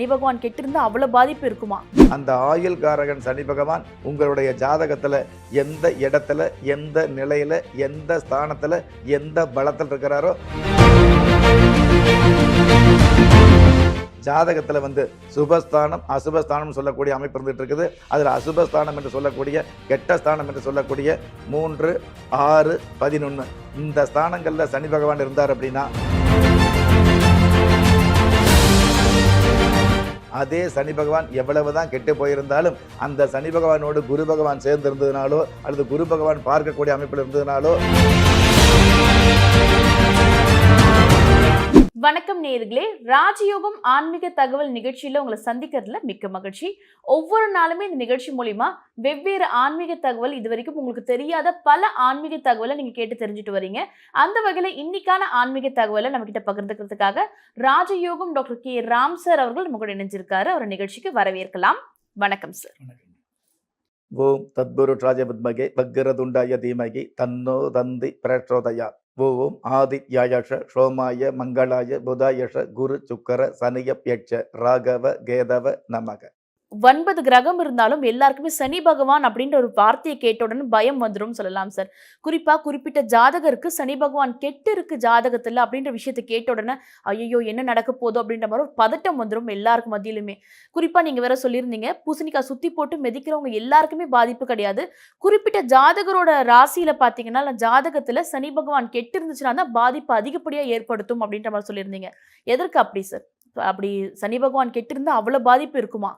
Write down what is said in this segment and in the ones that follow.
சனி பகவான் கெட்டிருந்தா அவ்வளவு பாதிப்பு இருக்குமா? அந்த ஆயுள் காரகன் சனி பகவான் உங்களுடைய ஜாதகத்துல எந்த இடத்துல எந்த நிலையில எந்த ஸ்தானத்துல எந்த பலத்தில் இருக்கிறாரோ ஜாதகத்தில் வந்து சுபஸ்தானம் அசுபஸ்தானம் சொல்லக்கூடிய அமைப்பு இருந்துட்டு இருக்குது. அதில் அசுபஸ்தானம் என்று சொல்லக்கூடிய கெட்ட ஸ்தானம் என்று சொல்லக்கூடிய மூன்று ஆறு பதினொன்று இந்த ஸ்தானங்களில் சனி பகவான் இருந்தார் அப்படின்னா அதே சனி பகவான் எவ்வளவுதான் கெட்டு போயிருந்தாலும் அந்த சனி பகவானோடு குரு பகவான் சேர்ந்து இருந்ததுனாலோ அல்லது குரு பகவான் பார்க்கக்கூடிய அமைப்பில் இருந்ததுனாலோ வணக்கம் நேர்களே ராஜயோகம் ஆன்மீக தகவல் நிகழ்ச்சியில் உங்களை சந்திக்கிறதுல மிக்க மகிழ்ச்சி. ஒவ்வொரு நாளுமே இந்த நிகழ்ச்சி மூலிமா வெவ்வேறு ஆன்மீக தகவல் இது வரைக்கும் உங்களுக்கு தெரியாத பல ஆன்மீக தகவலை நீங்கள் கேட்டு தெரிஞ்சுட்டு வரீங்க. அந்த வகையில் இன்னைக்கான ஆன்மீக தகவலை நம்ம கிட்ட பகிர்ந்துக்கிறதுக்காக ராஜயோகம் டாக்டர் கே. ராம் சார் அவர்கள் நம்ம கூட இணைஞ்சிருக்காரு. அவர் நிகழ்ச்சிக்கு வரவேற்கலாம். வணக்கம் சார். ஓம் தத்புரு ராஜபத்மகே பக்ரதுண்டாய தீமகி தன்னோ தந்தி பிரச்சோதயா ஓம் ஆதித்யாயஷ சோமாய மங்களாய புதாயஷ குரு சுக்கர சனியப்யட்ச ராகவ கேதவ நமக. ஒன்பது கிரகம் இருந்தாலும் எல்லாருக்குமே சனி பகவான் அப்படின்ற ஒரு வார்த்தையை கேட்ட உடனே பயம் வந்துடும் சொல்லலாம் சார். குறிப்பா குறிப்பிட்ட ஜாதகருக்கு சனி பகவான் கெட்டு இருக்கு ஜாதகத்துல அப்படின்ற விஷயத்தை கேட்ட உடனே ஐயோ என்ன நடக்க போதோ அப்படின்ற மாதிரி ஒரு பதட்டம் வந்துடும் எல்லாருக்கும் மத்தியிலுமே. குறிப்பா நீங்க வேற சொல்லியிருந்தீங்க பூசணிக்காய் சுத்தி போட்டு மெதிக்கிறவங்க எல்லாருக்குமே பாதிப்பு கிடையாது. குறிப்பிட்ட ஜாதகரோட ராசியில பாத்தீங்கன்னா ஜாதகத்துல சனி பகவான் கெட்டு இருந்துச்சுன்னா தான் பாதிப்பு அதிகப்படியா ஏற்படுத்தும் அப்படின்ற மாதிரி சொல்லியிருந்தீங்க. எதற்கு அப்படி சார்? அப்படி சனி பகவான் கெட்டு இருந்தா அவ்வளவு பாதிப்பு இருக்குமா?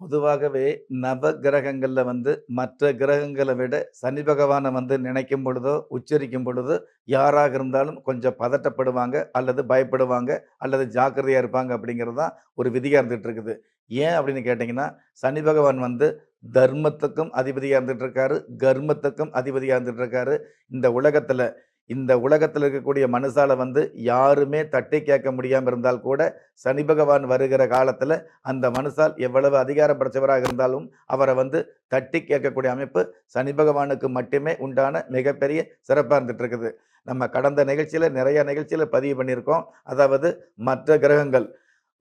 பொதுவாகவே நவ கிரகங்கள்ல வந்து மற்ற கிரகங்களை விட சனி பகவானை வந்து நினைக்கும் பொழுதோ உச்சரிக்கும் பொழுதோ யாராக இருந்தாலும் கொஞ்சம் பதட்டப்படுவாங்க அல்லது பயப்படுவாங்க அல்லது ஜாக்கிரதையாக இருப்பாங்க அப்படிங்கிறது தான் ஒரு விதியாக இருந்துகிட்டு இருக்குது. ஏன் அப்படின்னு கேட்டிங்கன்னா சனி பகவான் வந்து தர்மத்துக்கும் அதிபதியாக இருந்துகிட்டு இருக்காரு கர்மத்துக்கும் அதிபதியாக இருந்துகிட்டு இருக்காரு. இந்த உலகத்தில் இந்த உலகத்தில் இருக்கக்கூடிய மனுஷால வந்து யாருமே தட்டி கேட்க முடியாமல் இருந்தால் கூட சனி பகவான் வருகிற காலத்தில் அந்த மனுஷால் எவ்வளவு அதிகாரம் படைச்சவராக இருந்தாலும் அவரை வந்து தட்டி கேட்கக்கூடிய அமைப்பு சனி பகவானுக்கு மட்டுமே உண்டான மிகப்பெரிய சிறப்பாக இருந்துட்டு இருக்குது நம்ம கடந்த நிகழ்ச்சியில் நிறைய நிகழ்ச்சியில் பதிவு பண்ணியிருக்கோம். அதாவது மற்ற கிரகங்கள்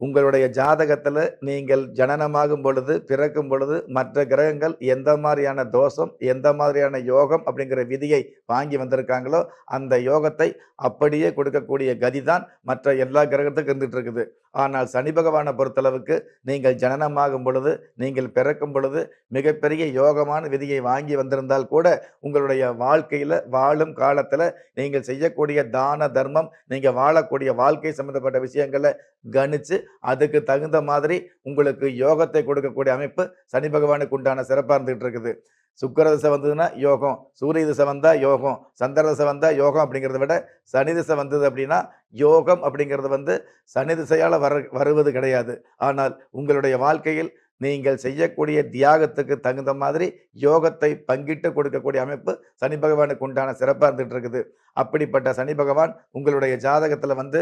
உங்களுடைய ஜாதகத்தில் நீங்கள் ஜனனமாகும் பொழுது பிறக்கும் பொழுது மற்ற கிரகங்கள் எந்த மாதிரியான தோஷம் எந்த மாதிரியான யோகம் அப்படிங்கிற விதியை வாங்கி வந்திருக்காங்களோ அந்த யோகத்தை அப்படியே கொடுக்கக்கூடிய கதி தான் மற்ற எல்லா கிரகத்துக்கும் இருந்துகிட்டு இருக்குது. ஆனால் சனி பகவானை பொறுத்தளவுக்கு நீங்கள் ஜனனமாகும் பொழுது நீங்கள் பிறக்கும் பொழுது மிகப்பெரிய யோகமான விதியை வாங்கி வந்திருந்தால் கூட உங்களுடைய வாழ்க்கையில் வாழும் காலத்தில் நீங்கள் செய்யக்கூடிய தான தர்மம் நீங்கள் வாழக்கூடிய வாழ்க்கை சம்மந்தப்பட்ட விஷயங்களை கணித்து அதுக்கு தகுந்த மாதிரி உங்களுக்கு யோகத்தை கொடுக்கக்கூடிய அமைப்பு சனி பகவானுக்கு உண்டான சிறப்பாக இருந்துகிட்டு இருக்குது. சுக்கர திசை வந்ததுன்னா யோகம் சூரிய திசை வந்தால் யோகம் சந்திர திசை வந்தால் யோகம் அப்படிங்கிறத விட சனி திசை வந்தது அப்படின்னா யோகம் அப்படிங்கிறது வந்து சனி திசையால் வர வருவது கிடையாது. ஆனால் உங்களுடைய வாழ்க்கையில் நீங்கள் செய்யக்கூடிய தியாகத்துக்கு தகுந்த மாதிரி யோகத்தை பங்கிட்டு கொடுக்கக்கூடிய அமைப்பு சனி பகவானுக்கு உண்டான சிறப்பாக இருந்துகிட்டு இருக்குது. அப்படிப்பட்ட சனி பகவான் உங்களுடைய ஜாதகத்தில் வந்து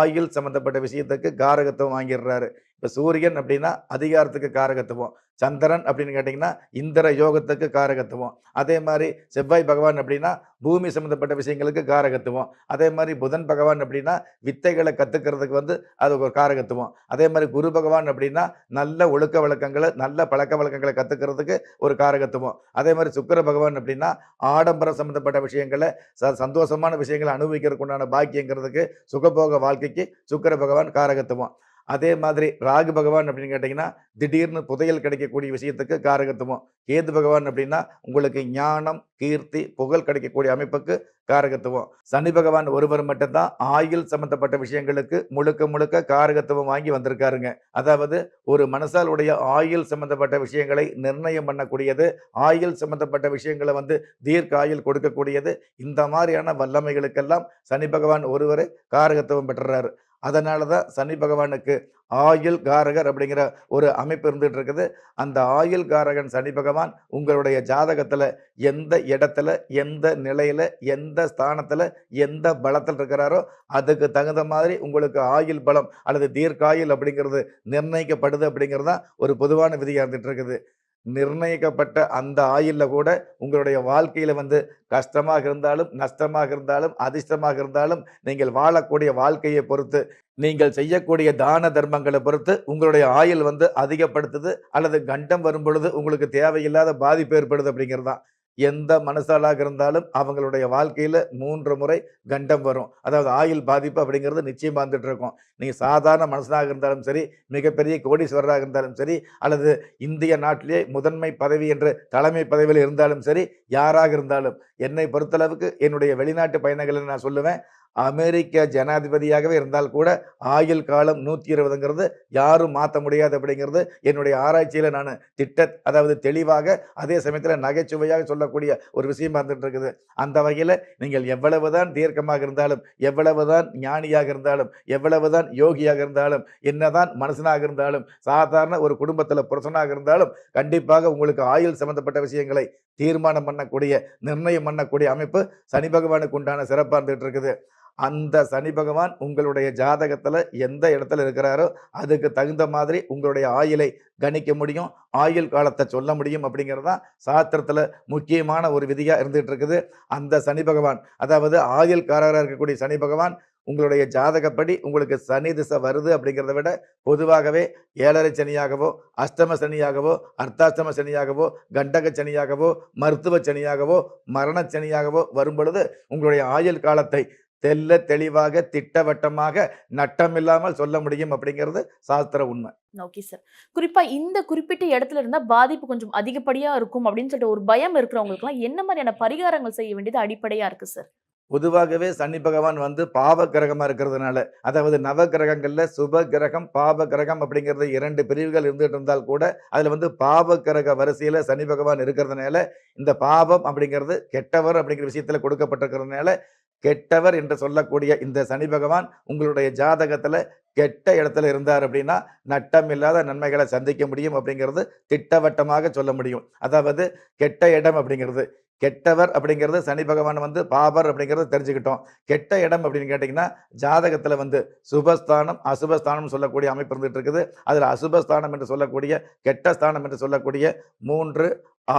ஆயுள் சம்பந்தப்பட்ட விஷயத்துக்கு காரகத்துவம் வாங்கிடுறாரு. இப்போ சூரியன் அப்படின்னா அதிகாரத்துக்கு காரகத்துவம். சந்திரன் அப்படின்னு கேட்டிங்கன்னா இந்திர யோகத்துக்கு காரகத்துவம். அதே மாதிரி செவ்வாய் பகவான் அப்படின்னா பூமி சம்மந்தப்பட்ட விஷயங்களுக்கு காரகத்துவம். அதே மாதிரி புதன் பகவான் அப்படின்னா வித்தைகளை கற்றுக்கிறதுக்கு வந்து அது ஒரு காரகத்துவம். அதே மாதிரி குரு பகவான் அப்படின்னா நல்ல ஒழுக்க வழக்கங்களை நல்ல பழக்க வழக்கங்களை கற்றுக்கிறதுக்கு ஒரு காரகத்துவம். அதே மாதிரி சுக்கிர பகவான் அப்படின்னா ஆடம்பரம் சம்மந்தப்பட்ட விஷயங்களை ச சந்தோஷமான விஷயங்களை அனுபவிக்கிறதுக்குண்டான பாக்கியங்கிறதுக்கு சுகபோக வாழ்க்கைக்கு சுக்கர பகவான் காரகத்துவம். அதே மாதிரி ராகு பகவான் அப்படின்னு கேட்டிங்கன்னா திடீர்னு புதையல் கிடைக்கக்கூடிய விஷயத்துக்கு காரகத்துவம். கேது பகவான் அப்படின்னா உங்களுக்கு ஞானம் கீர்த்தி புகழ் கிடைக்கக்கூடிய அமைப்புக்கு காரகத்துவம். சனி பகவான் ஒருவர் மட்டும்தான் ஆயுள் சம்பந்தப்பட்ட விஷயங்களுக்கு முழுக்க முழுக்க காரகத்துவம் வாங்கி வந்திருக்காருங்க. அதாவது ஒரு மனசாலுடைய ஆயுள் சம்பந்தப்பட்ட விஷயங்களை நிர்ணயம் பண்ணக்கூடியது ஆயுள் சம்பந்தப்பட்ட விஷயங்களை வந்து தீர்க்க ஆயுள் கொடுக்கக்கூடியது இந்த மாதிரியான வல்லமைகளுக்கெல்லாம் சனி பகவான் ஒருவரை காரகத்துவம் பெற்றுறாரு. அதனால தான் சனி பகவானுக்கு ஆயுள் காரகர் அப்படிங்கிற ஒரு அமைப்பு இருந்துட்டு இருக்குது அந்த ஆயுள் காரகன் சனி பகவான் உங்களுடைய ஜாதகத்தில் எந்த இடத்துல எந்த நிலையில் எந்த ஸ்தானத்தில் எந்த பலத்தில் இருக்கிறாரோ அதுக்கு தகுந்த மாதிரி உங்களுக்கு ஆயுள் பலம் அல்லது தீர்க்காயுள் அப்படிங்கிறது நிர்ணயிக்கப்படுது அப்படிங்கிறது தான் ஒரு பொதுவான விதியாக இருந்துகிட்டு இருக்குது நிர்ணயிக்கப்பட்ட அந்த ஆயுள்ல கூட உங்களுடைய வாழ்க்கையில வந்து கஷ்டமாக இருந்தாலும் நஷ்டமாக இருந்தாலும் அதிர்ஷ்டமாக இருந்தாலும் நீங்கள் வாழக்கூடிய வாழ்க்கையை பொறுத்து நீங்கள் செய்யக்கூடிய தான தர்மங்களை பொறுத்து உங்களுடைய ஆயுள் வந்து அதிகப்படுத்துது அல்லது கண்டம் வரும் பொழுது உங்களுக்கு தேவையில்லாத பாதிப்பு ஏற்படுது அப்படிங்கிறது தான் எந்த மனசாலாக இருந்தாலும் அவங்களுடைய வாழ்க்கையில் மூன்று முறை கண்டம் வரும். அதாவது ஆயுள் பாதிப்பு அப்படிங்கிறது நிச்சயம் வந்துட்டு இருக்கும். நீங்கள் சாதாரண மனசனாக இருந்தாலும் சரி மிகப்பெரிய கோடீஸ்வரராக இருந்தாலும் சரி அல்லது இந்திய நாட்டிலே முதன்மை பதவி என்ற தலைமை பதவியில் இருந்தாலும் சரி யாராக இருந்தாலும். என்னை பொறுத்தளவுக்கு என்னுடைய வெளிநாட்டு பயணங்களை நான் சொல்லுவேன் அமெரிக்க ஜனாதிபதியாகவே இருந்தால் கூட ஆயுள் காலம் நூற்றி இருபதுங்கிறது யாரும் மாற்ற முடியாது அப்படிங்கிறது என்னுடைய ஆராய்ச்சியில் நான் திட்ட அதாவது தெளிவாக அதே சமயத்தில் நகைச்சுவையாக சொல்லக்கூடிய ஒரு விஷயம் இருந்துட்டு இருக்குது. அந்த வகையில் நீங்கள் எவ்வளவுதான் தீர்க்கமாக இருந்தாலும் எவ்வளவுதான் ஞானியாக இருந்தாலும் எவ்வளவுதான் யோகியாக இருந்தாலும் என்னதான் மனுஷனாக இருந்தாலும் சாதாரண ஒரு குடும்பத்தில் புருஷனாக இருந்தாலும் கண்டிப்பாக உங்களுக்கு ஆயுள் சம்பந்தப்பட்ட விஷயங்களை தீர்மானம் பண்ணக்கூடிய நிர்ணயம் பண்ணக்கூடிய அமைப்பு சனி பகவானுக்கு உண்டான சிறப்பாக இருந்துகிட்டு இருக்குது. அந்த சனி பகவான் உங்களுடைய ஜாதகத்தில் எந்த இடத்துல இருக்கிறாரோ அதுக்கு தகுந்த மாதிரி உங்களுடைய ஆயுளை கணிக்க முடியும் ஆயுள் காலத்தை சொல்ல முடியும் அப்படிங்கிறது தான் சாஸ்திரத்துல முக்கியமான ஒரு விதியாக இருந்துகிட்டு இருக்குது அந்த சனி பகவான் அதாவது ஆயுள்காரராக இருக்கக்கூடிய சனி பகவான் உங்களுடைய ஜாதகப்படி உங்களுக்கு சனி திசை வருது அப்படிங்கிறத விட பொதுவாகவே ஏழரை சனியாகவோ அஷ்டம சனியாகவோ அர்த்தாஷ்டம சனியாகவோ கண்டக சனியாகவோ மருத்துவ சனியாகவோ மரண சனியாகவோ வரும் பொழுது உங்களுடைய ஆயுள் காலத்தை தெல்ல தெளிவாக திட்டவட்டமாக நட்டமில்லாமல் சொல்ல முடியும் அப்படிங்கிறது சாஸ்திர உண்மை. ஓகே சார் குறிப்பா இந்த குறிப்பிட்ட இடத்துல இருந்தா பாதிப்பு கொஞ்சம் அதிகப்படியா இருக்கும் அப்படின்னு சொல்லிட்டு ஒரு பயம் இருக்கிறவங்களுக்குலாம் என்ன மாதிரியான பரிகாரங்கள் செய்ய வேண்டியது அடிப்படையா இருக்கு சார் பொதுவாகவே சனி பகவான் வந்து பாவ கிரகமா இருக்கிறதுனால அதாவது நவ கிரகங்கள்ல சுப கிரகம் பாவ கிரகம் அப்படிங்கிறது இரண்டு பிரிவுகள் இருந்துட்டு இருந்தால் கூட அதுல வந்து பாவ கிரக வரிசையில சனி பகவான் இருக்கிறதுனால இந்த பாவம் அப்படிங்கிறது கெட்டவர் அப்படிங்கிற விஷயத்துல கொடுக்கப்பட்டிருக்கிறதுனால கெட்டவர் என்று சொல்லக்கூடிய இந்த சனி பகவான் உங்களுடைய ஜாதகத்தில் கெட்ட இடத்துல இருந்தார் அப்படின்னா நட்டம் இல்லாத நன்மைகளை சந்திக்க முடியும் அப்படிங்கிறது திட்டவட்டமாக சொல்ல முடியும். அதாவது கெட்ட இடம் அப்படிங்கிறது கெட்டவர் அப்படிங்கிறது சனி பகவான் வந்து பாபர் அப்படிங்கிறத தெரிஞ்சுக்கிட்டோம். கெட்ட இடம் அப்படின்னு கேட்டிங்கன்னா ஜாதகத்தில் வந்து சுபஸ்தானம் அசுபஸ்தானம் சொல்லக்கூடிய அமைப்பு இருந்துகிட்டு இருக்குது. அதில் அசுபஸ்தானம் என்று சொல்லக்கூடிய கெட்ட ஸ்தானம் என்று சொல்லக்கூடிய மூன்று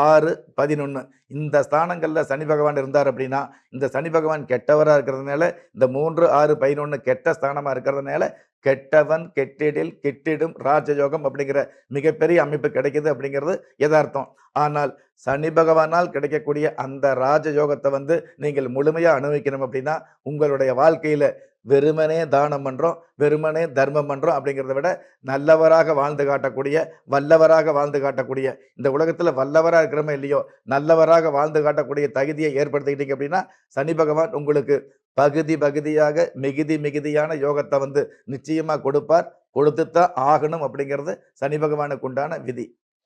ஆறு பதினொன்று இந்த ஸ்தானங்களில் சனி பகவான் இருந்தார் அப்படின்னா இந்த சனி பகவான் கெட்டவராக இருக்கிறதுனால இந்த மூன்று ஆறு பதினொன்று கெட்ட ஸ்தானமாக இருக்கிறதுனால கெட்டவன் கெட்டிடில் கெட்டிடும் ராஜயோகம் அப்படிங்கிற மிகப்பெரிய அமைப்பு கிடைக்குது அப்படிங்கிறது யதார்த்தம். ஆனால் சனி பகவானால் கிடைக்கக்கூடிய அந்த ராஜயோகத்தை வந்து நீங்கள் முழுமையாக அனுபவிக்கணும் அப்படின்னா உங்களுடைய வாழ்க்கையில் வெறுமனே தானம் பண்ணுறோம் வெறுமனே தர்மம் பண்ணுறோம் அப்படிங்கிறத விட நல்லவராக வாழ்ந்து காட்டக்கூடிய வல்லவராக வாழ்ந்து காட்டக்கூடிய இந்த உலகத்தில் வல்லவராக இருக்கிறோமோ இல்லையோ நல்லவராக வாழ்ந்து காட்டக்கூடிய தகுதியை ஏற்படுத்திக்கிட்டீங்க அப்படின்னா சனி பகவான் உங்களுக்கு பகுதி பகுதியாக மிகுதி மிகுதியான யோகத்தை வந்து நிச்சயமாக கொடுப்பார். கொடுத்துத்தான் ஆகணும் அப்படிங்கிறது சனி பகவானுக்கு உண்டான விதி.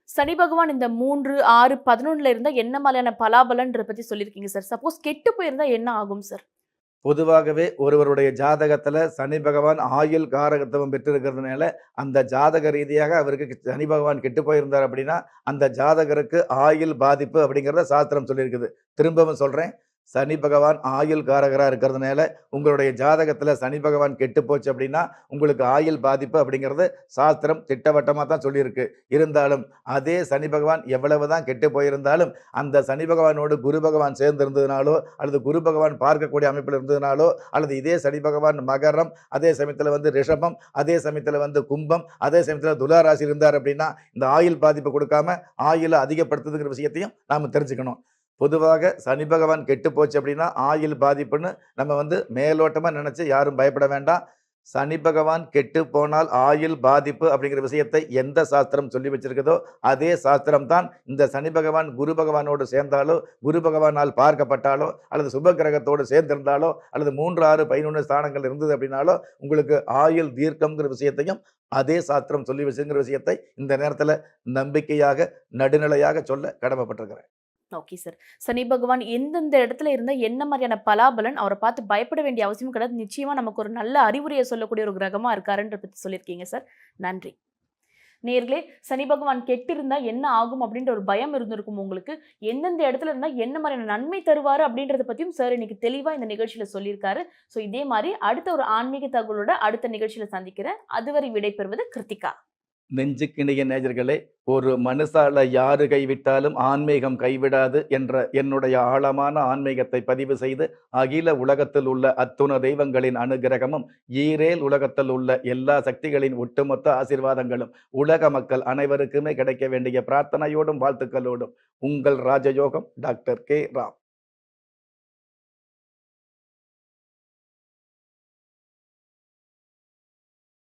சனி பகவான் இந்த மூன்று ஆறு பதினொன்னுல இருந்தா என்ன மாதிரியான பலாபலன்றதை பத்தி சொல்லியிருக்கீங்க சார். சப்போஸ் கெட்டு போயிருந்தா என்ன ஆகும் சார்? பொதுவாகவே ஒருவருடைய ஜாதகத்தில் சனி பகவான் ஆயுள் காரகத்துவம் பெற்றிருக்கிறதுனால அந்த ஜாதக ரீதியாக அவருக்கு சனி பகவான் கெட்டு போயிருந்தார் அப்படின்னா அந்த ஜாதகருக்கு ஆயுள் பாதிப்பு அப்படிங்கிறத சாஸ்திரம் சொல்லியிருக்குது. திரும்பவும் சொல்கிறேன் சனி பகவான் ஆயுள் காரகராக இருக்கிறதுனால உங்களுடைய ஜாதகத்தில் சனி பகவான் கெட்டு போச்சு அப்படின்னா உங்களுக்கு ஆயுள் பாதிப்பு அப்படிங்கிறது சாஸ்திரம் திட்டவட்டமாக தான் சொல்லியிருக்கு. இருந்தாலும் அதே சனி பகவான் எவ்வளவு தான் கெட்டு போயிருந்தாலும் அந்த சனி பகவானோடு குரு பகவான் சேர்ந்து இருந்ததுனாலோ அல்லது குரு பகவான் பார்க்கக்கூடிய அமைப்பில் இருந்ததுனாலோ அல்லது இதே சனி பகவான் மகரம் அதே சமயத்தில் வந்து ரிஷபம் அதே சமயத்தில் வந்து கும்பம் அதே சமயத்தில் துலாராசி இருந்தார் அப்படின்னா இந்த ஆயுள் பாதிப்பு கொடுக்காம ஆயுளை அதிகப்படுத்துதுங்கிற விஷயத்தையும் நாம் தெரிஞ்சுக்கணும். பொதுவாக சனி பகவான் கெட்டு போச்சு அப்படின்னா ஆயுள் பாதிப்புன்னு நம்ம வந்து மேலோட்டமாக நினச்சி யாரும் பயப்பட வேண்டாம். சனி பகவான் கெட்டு போனால் ஆயுள் பாதிப்பு அப்படிங்கிற விஷயத்தை எந்த சாஸ்திரம் சொல்லி வச்சிருக்குதோ அதே சாஸ்திரம் தான் இந்த சனி பகவான் குரு பகவானோடு சேர்ந்தாலோ குரு பகவானால் பார்க்கப்பட்டாலோ அல்லது சுப கிரகத்தோடு சேர்ந்திருந்தாலோ அல்லது மூன்று ஆறு பதினொன்று ஸ்தானங்கள் இருந்தது அப்படின்னாலோ உங்களுக்கு ஆயுள் தீர்க்கம்ங்கிற விஷயத்தையும் அதே சாஸ்திரம் சொல்லி வச்சுங்கிற விஷயத்தை இந்த நேரத்தில் நம்பிக்கையாக நடுநிலையாக சொல்ல கடமைப்பட்டிருக்கிறேன். ஓகே சார் சனி பகவான் எந்தெந்த இடத்துல இருந்தால் என்ன மாதிரியான பலாபலன் அவரை பார்த்து பயப்பட வேண்டிய அவசியம் கிடையாது. நிச்சயமாக நமக்கு ஒரு நல்ல அறிவுரையை சொல்லக்கூடிய ஒரு கிரகமாக இருக்காருன்ற பற்றி சொல்லியிருக்கீங்க சார் நன்றி. நேர்களே சனி பகவான் கெட்டிருந்தா என்ன ஆகும் அப்படின்ற ஒரு பயம் இருந்திருக்கும் உங்களுக்கு. எந்தெந்த இடத்துல இருந்தா என்ன மாதிரியான நன்மை தருவாரு அப்படின்றத பத்தியும் சார் இன்னைக்கு தெளிவா இந்த நிகழ்ச்சியில சொல்லியிருக்காரு. ஸோ இதே மாதிரி அடுத்த ஒரு ஆன்மீக தகவலோட அடுத்த நிகழ்ச்சியில சந்திக்கிறேன். அதுவரை விடைபெறுவது கிருத்திகா. நெஞ்சுக்கிணிய நேஜர்களே ஒரு மனுஷால யாரு கைவிட்டாலும் ஆன்மீகம் கைவிடாது என்ற என்னுடைய ஆழமான ஆன்மீகத்தை பதிவு செய்து அகில உலகத்தில் உள்ள அத்துண தெய்வங்களின் அனுகிரகமும் ஈரேல் உலகத்தில் உள்ள எல்லா சக்திகளின் ஒட்டுமொத்த ஆசீர்வாதங்களும் உலக மக்கள் அனைவருக்குமே கிடைக்க வேண்டிய பிரார்த்தனையோடும் வாழ்த்துக்களோடும் உங்கள் ராஜயோகம் டாக்டர் கே. ராம்.